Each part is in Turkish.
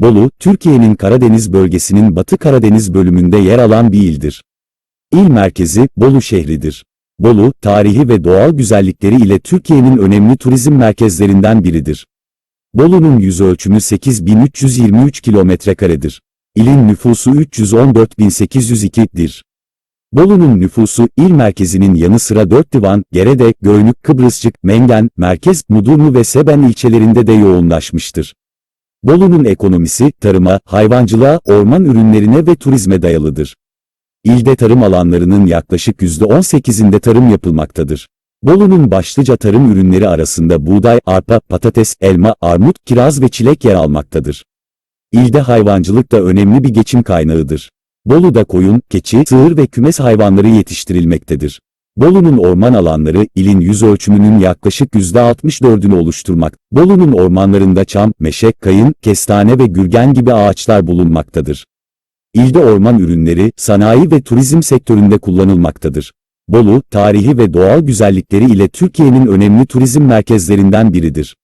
Bolu, Türkiye'nin Karadeniz bölgesinin Batı Karadeniz bölümünde yer alan bir ildir. İl merkezi, Bolu şehridir. Bolu, tarihi ve doğal güzellikleri ile Türkiye'nin önemli turizm merkezlerinden biridir. Bolu'nun yüz ölçümü 8323 kilometrekaredir. İlin nüfusu 314.802'dir. Bolu'nun nüfusu il merkezinin yanı sıra Dört Divan, Gerede, Göynük, Kıbrısçık, Mengen, Merkez, Mudurnu ve Seben ilçelerinde de yoğunlaşmıştır. Bolu'nun ekonomisi, tarıma, hayvancılığa, orman ürünlerine ve turizme dayalıdır. İlde tarım alanlarının yaklaşık %18'inde tarım yapılmaktadır. Bolu'nun başlıca tarım ürünleri arasında buğday, arpa, patates, elma, armut, kiraz ve çilek yer almaktadır. İlde hayvancılık da önemli bir geçim kaynağıdır. Bolu'da koyun, keçi, sığır ve kümes hayvanları yetiştirilmektedir. Bolu'nun orman alanları, ilin yüz ölçümünün yaklaşık %64'ünü oluşturmak. Bolu'nun ormanlarında çam, meşe, kayın, kestane ve gürgen gibi ağaçlar bulunmaktadır. İlde orman ürünleri, sanayi ve turizm sektöründe kullanılmaktadır. Bolu, tarihi ve doğal güzellikleri ile Türkiye'nin önemli turizm merkezlerinden biridir.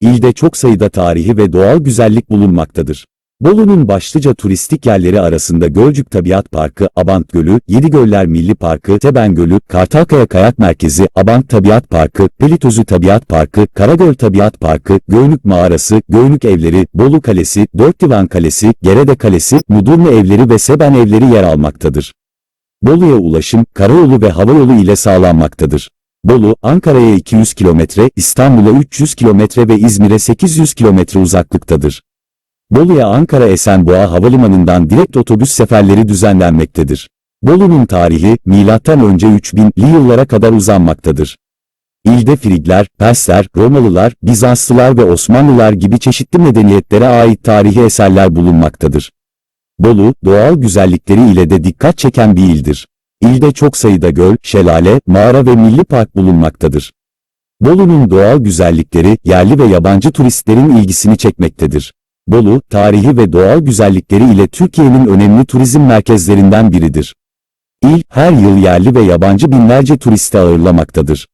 İlde çok sayıda tarihi ve doğal güzellik bulunmaktadır. Bolu'nun başlıca turistik yerleri arasında Gölcük Tabiat Parkı, Abant Gölü, Yedigöller Milli Parkı, Teben Gölü, Kartalkaya Kayak Merkezi, Abant Tabiat Parkı, Pelitözü Tabiat Parkı, Karagöl Tabiat Parkı, Göynük Mağarası, Göynük Evleri, Bolu Kalesi, Dört Divan Kalesi, Gerede Kalesi, Mudurnu Evleri ve Seben Evleri yer almaktadır. Bolu'ya ulaşım, karayolu ve havayolu ile sağlanmaktadır. Bolu, Ankara'ya 200 kilometre, İstanbul'a 300 kilometre ve İzmir'e 800 kilometre uzaklıktadır. Bolu'ya Ankara Esenboğa Havalimanı'ndan direkt otobüs seferleri düzenlenmektedir. Bolu'nun tarihi, M.Ö. 3000'li yıllara kadar uzanmaktadır. İlde Frigler, Persler, Romalılar, Bizanslılar ve Osmanlılar gibi çeşitli medeniyetlere ait tarihi eserler bulunmaktadır. Bolu, doğal güzellikleri ile de dikkat çeken bir ildir. İlde çok sayıda göl, şelale, mağara ve milli park bulunmaktadır. Bolu'nun doğal güzellikleri, yerli ve yabancı turistlerin ilgisini çekmektedir. Bolu, tarihi ve doğal güzellikleri ile Türkiye'nin önemli turizm merkezlerinden biridir. İl, her yıl yerli ve yabancı binlerce turisti ağırlamaktadır.